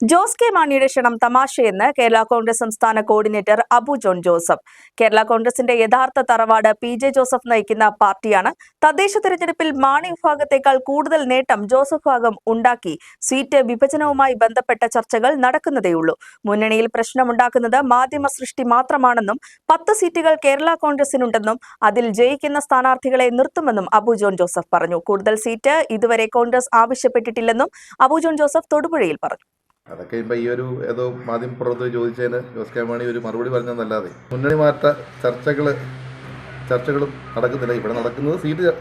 Jose K മാണിയുടെ ക്ഷണം തമാശയെന്ന് കേരള കോൺഗ്രസ് സംസ്ഥാന coordinator Abu John Joseph. Kerala കോൺഗ്രസിന്റെ യഥാർത്ഥ തറവാട് പി ജെ ജോസഫ് നയിക്കുന്ന പാർട്ടിയാണ്. തദ്ദേശ തെരഞ്ഞെടുപ്പിൽ മാണി വിഭാഗത്തേക്കാൾ കൂടുതൽ നേട്ടം ജോസഫ് ഭാഗം ഉണ്ടാക്കി. സീറ്റ് വിഭജനവുമായി ബന്ധപ്പെട്ട ചർച്ചകൾ നടക്കുന്നതേയുള്ളൂ. മുന്നണിയിൽ പ്രശ്നമുണ്ടാക്കുന്നത് മാധ്യമ സൃഷ്ടി മാത്രമാണെന്നും പത്ത് സീറ്റുകൾ കേരള കോൺഗ്രസിനുണ്ടെന്നും അതിൽ ജയിക്കുന്ന സ്ഥാനാർത്ഥികളെ നിർത്തുമെന്നും അബു ജോൺ ജോസഫ് പറഞ്ഞു. കൂടുതൽ സീറ്റ് ഇതുവരെ കോൺഗ്രസ് ആവശ്യപ്പെട്ടിട്ടില്ലെന്നും അബു ജോൺ ജോസഫ് തൊടുപുഴയിൽ പറഞ്ഞു. അതൊക്കെ ഇപ്പം ഈ ഒരു ഏതോ മാധ്യമപ്രവർത്തകർ ചോദിച്ചതിന് ജോസ് കെ മാണി ഒരു മറുപടി പറഞ്ഞതെന്നല്ലാതെ മുന്നണി മാറ്റ ചർച്ചകൾ ചർച്ചകളും നടക്കുന്നില്ല. ഇവിടെ നടക്കുന്നത് സീറ്റ്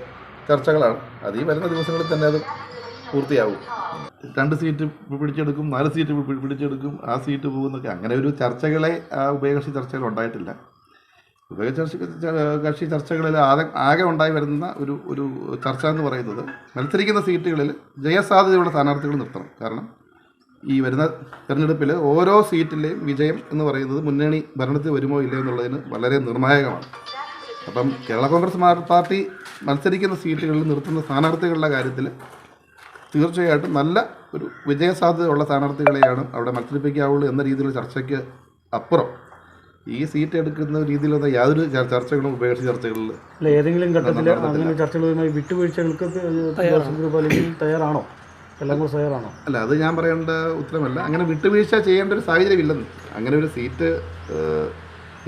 ചർച്ചകളാണ്. അത് ഈ വരുന്ന ദിവസങ്ങളിൽ തന്നെ അത് പൂർത്തിയാവും. രണ്ട് സീറ്റ് പിടിച്ചെടുക്കും നാല് സീറ്റ് പിടിച്ചെടുക്കും ആ സീറ്റ് പോകുന്നൊക്കെ. അങ്ങനെ ഒരു ചർച്ചകളെ ആ ഉഭയകക്ഷി ചർച്ചകൾ ഉണ്ടായിട്ടില്ല. ഉഭയകക്ഷി കക്ഷി ചർച്ചകളിൽ ആകെ ആകെ ഉണ്ടായി വരുന്ന ഒരു ഒരു ചർച്ച എന്ന് പറയുന്നത് മത്സരിക്കുന്ന സീറ്റുകളിൽ ജയസാധ്യതയുള്ള സ്ഥാനാർത്ഥികൾ നിർത്തണം. കാരണം ഈ വരുന്ന തെരഞ്ഞെടുപ്പിൽ ഓരോ സീറ്റിലെയും വിജയം എന്ന് പറയുന്നത് മുന്നണി ഭരണത്തിൽ വരുമോ ഇല്ലയോ എന്നുള്ളതിന് വളരെ നിർണായകമാണ് അപ്പം കേരള കോൺഗ്രസ് പാർട്ടി മത്സരിക്കുന്ന സീറ്റുകളിൽ നിർത്തുന്ന സ്ഥാനാർത്ഥികളുടെ കാര്യത്തിൽ തീർച്ചയായിട്ടും നല്ല ഒരു വിജയസാധ്യതയുള്ള സ്ഥാനാർത്ഥികളെയാണ് അവിടെ മത്സരിപ്പിക്കാവുള്ളൂ എന്ന രീതിയിലുള്ള ചർച്ചയ്ക്ക് അപ്പുറം ഈ സീറ്റ് എടുക്കുന്ന രീതിയിലുള്ള യാതൊരു ചർച്ചകളും ഉപേക്ഷിച്ച ചർച്ചകളിൽ അല്ല ഏതെങ്കിലും ഘട്ടത്തിൽ അങ്ങനെ ചർച്ചകളുമായി വിട്ടുവീഴ്ചകൾക്ക് തയ്യാറാണോ എല്ലാം കൂടെ അല്ല അത് ഞാൻ പറയേണ്ട ഉത്തരമല്ല. അങ്ങനെ വിട്ടുവീഴ്ച ചെയ്യേണ്ട ഒരു സാഹചര്യം ഇല്ലെന്ന്. അങ്ങനെ ഒരു സീറ്റ്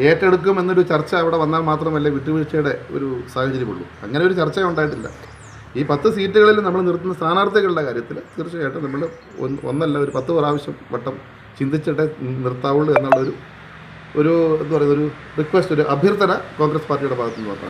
ഏറ്റെടുക്കും എന്നൊരു ചർച്ച അവിടെ വന്നാൽ മാത്രമല്ലേ വിട്ടുവീഴ്ചയുടെ ഒരു സാഹചര്യമുള്ളൂ. അങ്ങനെ ഒരു ചർച്ച ഉണ്ടായിട്ടില്ല. ഈ പത്ത് സീറ്റുകളിൽ നമ്മൾ നിർത്തുന്ന സ്ഥാനാർത്ഥികളുടെ കാര്യത്തിൽ തീർച്ചയായിട്ടും നമ്മൾ ഒന്ന് ഒന്നല്ല ഒരു പത്ത് പ്രാവശ്യം വട്ടം ചിന്തിച്ചിട്ടേ നിർത്താവുള്ളൂ എന്നുള്ളൊരു ഒരു എന്താ പറയുക ഒരു റിക്വസ്റ്റ് ഒരു അഭ്യർത്ഥന കോൺഗ്രസ് പാർട്ടിയുടെ ഭാഗത്തുനിന്ന്